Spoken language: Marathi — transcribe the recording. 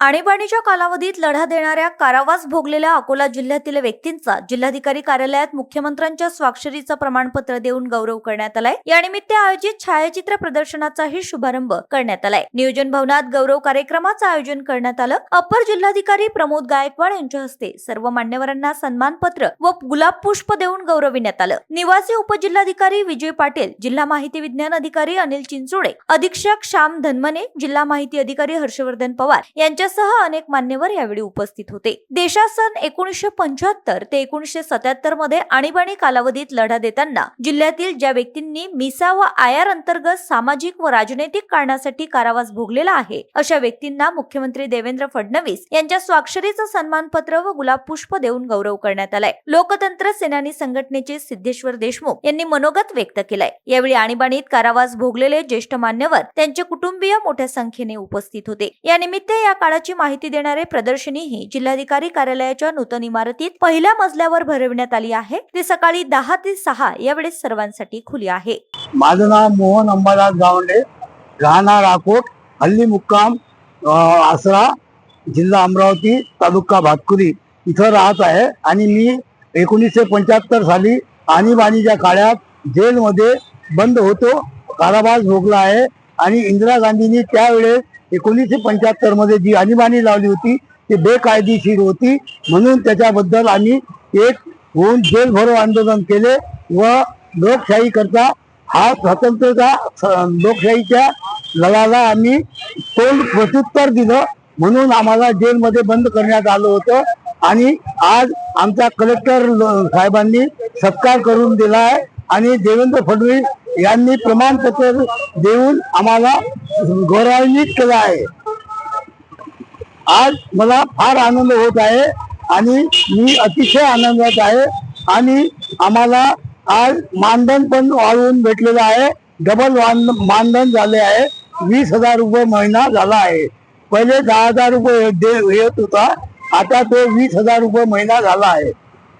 आणीबाणीच्या कालावधीत लढा देणाऱ्या कारावास भोगलेल्या अकोला जिल्ह्यातील व्यक्तींचा जिल्हाधिकारी कार्यालयात मुख्यमंत्र्यांच्या स्वाक्षरीचं प्रमाणपत्र देऊन गौरव करण्यात आलाय. यानिमित्त आयोजित छायाचित्र प्रदर्शनाचाही शुभारंभ करण्यात आलाय. नियोजन भवनात गौरव कार्यक्रमाचं आयोजन करण्यात आलं. अपर जिल्हाधिकारी प्रमोद गायकवाड यांच्या हस्ते सर्व मान्यवरांना सन्मानपत्र व गुलाब पुष्प देऊन गौरविण्यात आलं. निवासी उपजिल्हाधिकारी विजय पाटील जिल्हा माहिती विज्ञान अधिकारी अनिल चिंचोडे अधीक्षक श्याम धनमने जिल्हा माहिती अधिकारी हर्षवर्धन पवार यांच्या यांच्यासह अनेक मान्यवर यावेळी उपस्थित होते. देशात सन एकोणीसशे पंच्याहत्तर ते एकोणीसशे सत्याहत्तरमध्ये आणीबाणी कालावधीत लढा देताना जिल्ह्यातील ज्या व्यक्तींनी मिसा व आयार अंतर्गत सामाजिक व राजनैतिक कारणासाठी कारावास भोगलेला आहे अशा व्यक्तींना मुख्यमंत्री देवेंद्र फडणवीस यांच्या स्वाक्षरीचं सन्मानपत्र व गुलाब पुष्प देऊन गौरव करण्यात आलाय. लोकतंत्र सेनानी संघटनेचे सिद्धेश्वर देशमुख यांनी मनोगत व्यक्त केलाय. यावेळी आणीबाणीत कारावास भोगलेले ज्येष्ठ मान्यवर त्यांचे कुटुंबीय मोठ्या संख्येने उपस्थित होते. यानिमित्त या काळात काळाची माहिती देणारे प्रदर्शनीही जिल्हाधिकारी कार्यालयाच्या नूतन इमारतीत पहिल्या मजल्यावर भरविण्यात आली आहे. ती सकाळी दहा ते सहा यावेळेस सर्वांसाठी खुली आहे. माझं नाव मोहन अंबादास गावंडे राहणार राकोट हल्ली मुक्काम आसरा जिल्हा अमरावती तालुका भातकुरी इथं राहत आहे. आणि मी एकोणीसशे पंच्याहत्तर साली आणीबाणीच्या काळात जेलमध्ये बंद होतो कारावास भोगला आहे. आणि इंदिरा गांधींनी त्यावेळेस एकोणीसशे पंच्याहत्तरमध्ये जी आणीबाणी लावली होती ती बेकायदेशीर होती. म्हणून त्याच्याबद्दल आम्ही एक होऊन जेलभरो आंदोलन केले व लोकशाही करता हा स्वातंत्र्याचा स- लोकशाहीच्या लढाला आम्ही तोंड प्रत्युत्तर दिलं. म्हणून आम्हाला जेलमध्ये बंद करण्यात आलं होतं. आणि आज आमच्या कलेक्टर साहेबांनी सत्कार करून दिला आहे. आणि देवेंद्र फडणवीस यांनी प्रमाणपत्र देऊन आम्हाला गौरवान्वित केलं आहे. आज मला फार आनंद होत आहे आणि मी अतिशय आनंदात आहे आणि आम्हाला आज मानधन पण वाढवून भेटलेलं आहे. डबल वान- मानधन झाले आहे. वीस हजार रुपये महिना झाला आहे. पहिले दहा हजार रुपये दे- येत होता. आता तो वीस हजार रुपये महिना झाला आहे.